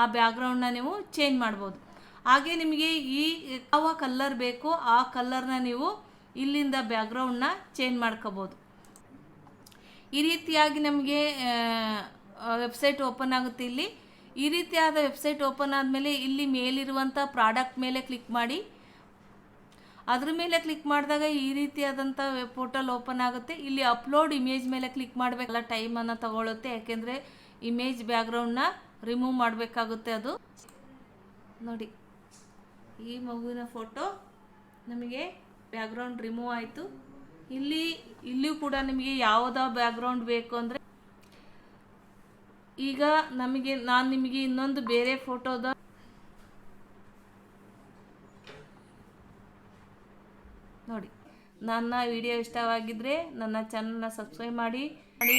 ಆ ಬ್ಯಾಕ್ಗ್ರೌಂಡ್ನ ನೀವು ಚೇಂಜ್ ಮಾಡ್ಬೋದು. ಹಾಗೆ ನಿಮಗೆ ಈ ಯಾವ ಕಲ್ಲರ್ ಬೇಕೋ ಆ ಕಲ್ಲರ್ನ ನೀವು ಇಲ್ಲಿಂದ ಬ್ಯಾಕ್ಗ್ರೌಂಡ್ನ ಚೇಂಜ್ ಮಾಡ್ಕೋಬೋದು. ಈ ರೀತಿಯಾಗಿ ನಮಗೆ ವೆಬ್ಸೈಟ್ ಓಪನ್ ಆಗುತ್ತೆ ಇಲ್ಲಿ. ಈ ರೀತಿಯಾದ ವೆಬ್ಸೈಟ್ ಓಪನ್ ಆದಮೇಲೆ ಇಲ್ಲಿ ಮೇಲಿರುವಂಥ ಪ್ರಾಡಕ್ಟ್ ಮೇಲೆ ಕ್ಲಿಕ್ ಮಾಡಿ. ಅದ್ರ ಮೇಲೆ ಕ್ಲಿಕ್ ಮಾಡಿದಾಗ ಈ ರೀತಿಯಾದಂಥ ಪೋರ್ಟಲ್ ಓಪನ್ ಆಗುತ್ತೆ. ಇಲ್ಲಿ ಅಪ್ಲೋಡ್ ಇಮೇಜ್ ಮೇಲೆ ಕ್ಲಿಕ್ ಮಾಡಬೇಕಲ್ಲ ಟೈಮನ್ನು ತಗೊಳ್ಳುತ್ತೆ ಯಾಕೆಂದರೆ ಇಮೇಜ್ ಬ್ಯಾಕ್ಗ್ರೌಂಡ್ನ ರಿಮೂವ್ ಮಾಡಬೇಕಾಗುತ್ತೆ ಅದು. ನೋಡಿ, ಈ ಮಗುವಿನ ಫೋಟೋ ನಮಗೆ ಬ್ಯಾಕ್ಗ್ರೌಂಡ್ ರಿಮೂವ್ ಆಯಿತು. ಇಲ್ಲಿ, ಇಲ್ಲಿಯೂ ಕೂಡ ನಿಮಗೆ ಯಾವುದ ಬ್ಯಾಕ್ಗ್ರೌಂಡ್ ಬೇಕು ಅಂದರೆ, ಈಗ ನಮಗೆ, ನಾನು ನಿಮಗೆ ಇನ್ನೊಂದು ಬೇರೆ ಫೋಟೋದ ನೋಡಿ, ನನ್ನ ವಿಡಿಯೋ ಇಷ್ಟವಾಗಿದ್ದರೆ ನನ್ನ ಚಾನಲ್ನ ಸಬ್ಸ್ಕ್ರೈಬ್ ಮಾಡಿ ಮಾಡಿ.